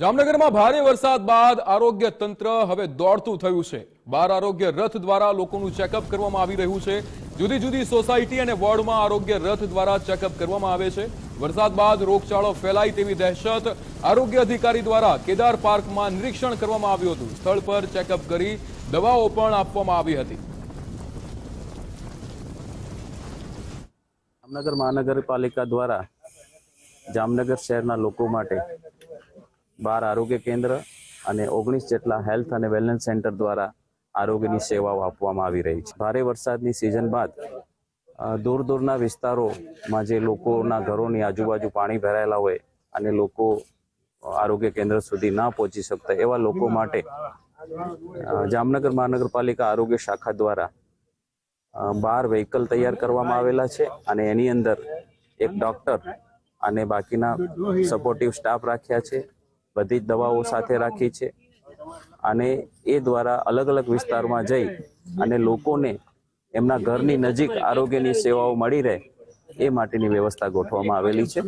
જામનગરમાં ભારે વરસાદ બાદ આરોગ્ય તંત્ર હવે દોડતું થયું છે. બાર આરોગ્ય રથ દ્વારા લોકોનું ચેકઅપ કરવામાં આવી રહ્યું છે. જુદી જુદી સોસાયટી અને વોર્ડમાં આરોગ્ય રથ દ્વારા ચેકઅપ કરવામાં આવે છે. વરસાદ બાદ રોગચાળો ફેલાય તેવી દહેશત આરોગ્ય અધિકારી દ્વારા કેદાર પાર્કમાં નિરીક્ષણ કરવામાં આવ્યું હતું. સ્થળ પર ચેકઅપ કરી દવાઓ પણ આપવામાં આવી હતી. જામનગર મહાનગરપાલિકા દ્વારા જામનગર શહેરના લોકો માટે બાર આરોગ્ય કેન્દ્ર અને ઓગણીસ જેટલા હેલ્થ અને વેલનેસ સેન્ટર દ્વારા આરોગ્યની સેવાઓ આપવામાં આવી રહી છે. ભારે વરસાદની સિઝન બાદ દૂર દૂરના વિસ્તારોમાં જે લોકોના ઘરોની આજુબાજુ પાણી ભરાયેલા હોય અને લોકો આરોગ્ય કેન્દ્ર સુધી ના પહોંચી શકતા એવા લોકો માટે જામનગર મહાનગરપાલિકા આરોગ્ય શાખા દ્વારા બાર વ્હીકલ તૈયાર કરવામાં આવેલા છે અને એની અંદર એક ડોક્ટર અને બાકીના સપોર્ટિવ સ્ટાફ રાખ્યા છે. બધી જ દવાઓ સાથે રાખી છે. અને એ દ્વારા અલગ અલગ વિસ્તારમાં જઈ અને લોકોને એમના ઘરની નજીક આરોગ્યની સેવાઓ મળી રહે એ માટેની વ્યવસ્થા ગોઠવવામાં આવેલી છે.